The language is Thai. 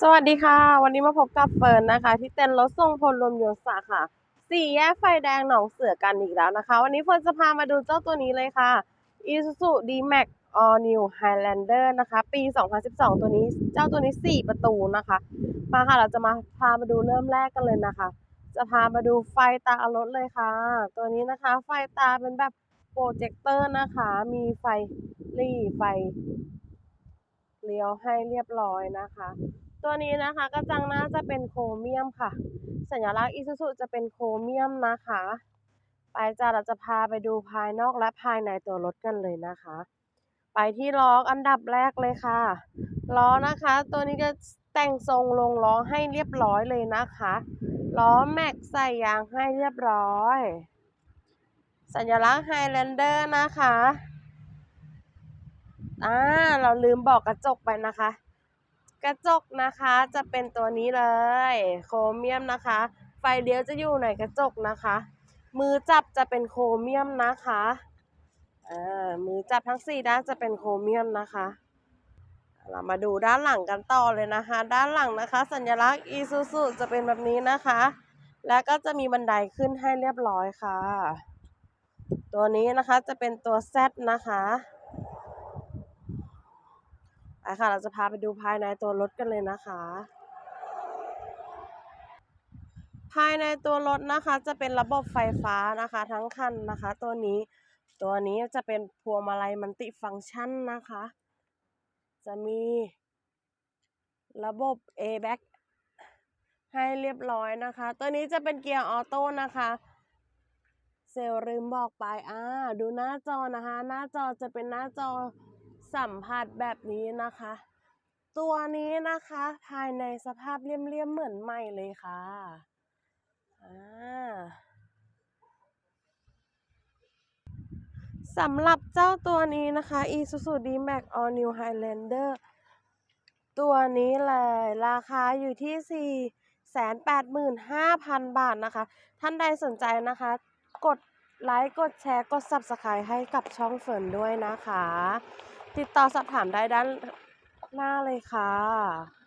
สวัสดีค่ะ วันนี้มาพบกับเฟิร์นนะคะ ที่เต็นท์รถทรงพลรวมยนศค่ะค่ะสี่แยกไฟแดงหนองเสือกันอีกแล้วนะคะ วันนี้เฟิร์นจะพามาดูเจ้าตัวนี้เลยค่ะ Isuzu D-Max All New Highlander นะคะ ปี 2012 ตัวนี้เจ้าตัวนี้ 4 ประตูนะคะ มาค่ะเราจะมาพามาดูเริ่มแรกกันเลยนะคะ จะพามาดูไฟตารถเลยค่ะ ตัวนี้นะคะไฟตาเป็นแบบโปรเจคเตอร์นะคะ มีไฟรี่ไฟเลี้ยวให้เรียบร้อยนะคะ ตัวนี้นะคะกระจังหน้าจะเป็นโครเมียมค่ะ สัญลักษณ์อิซูซุจะเป็นโครเมียมนะคะ ไปจ้าเราจะพาไปดูภายนอกและภายในตัวรถกันเลยนะคะ ไปที่ล้ออันดับแรกเลยค่ะ ล้อนะคะ ตัวนี้ก็แต่งทรงลงล้อให้เรียบร้อยเลยนะคะ ล้อแม็กใส่ยางให้เรียบร้อย สัญลักษณ์ไฮแลนเดอร์นะคะอ่าเราลืมบอกกระจกไปนะคะ กระจกนะคะจะเป็นตัวนี้เลย โครเมียมนะคะ ไฟเลี้ยวจะอยู่ในกระจกนะคะ มือจับจะเป็นโครเมียมนะคะมือจับทั้งสี่ด้านจะเป็นโครเมียมนะคะ เรามาดูด้านหลังกันต่อเลยนะคะ ด้านหลังนะคะ สัญลักษณ์อีซูซูจะเป็นแบบนี้นะคะ แล้วก็จะมีบันไดขึ้นให้เรียบร้อยค่ะ ตัวนี้นะคะจะเป็นตัว Z นะคะ ไปค่ะ เราจะพาไปดูภายในตัวรถกันเลยนะคะ ภายในตัวรถนะคะจะเป็นระบบไฟฟ้านะคะ ทั้งคันนะคะ ตัวนี้ตัวนี้จะเป็นพวงมาลัยมัลติฟังก์ชันนะคะ จะมีระบบ A-Back ให้เรียบร้อยนะคะ ตัวนี้จะเป็นเกียร์ออโต้นะคะเซลล์ลืมบอกไปอ่าดูหน้าจอนะคะ หน้าจอจะเป็นหน้าจอ สัมผัสแบบนี้นะคะ ตัวนี้นะคะภายในสภาพเลี่ยมๆเหมือนใหม่เลยค่ะอ่าสำหรับเจ้าตัวนี้นะคะ Isuzu D-Max All New Highlander ตัวนี้เลยราคาอยู่ที่ 485,000 บาทนะคะ ท่านใดสนใจนะคะ กดไลค์ กดแชร์ กด Subscribe ให้กับช่องเฟิร์นด้วยนะคะ ติดต่อสอบถามได้ด้านหน้าเลยค่ะ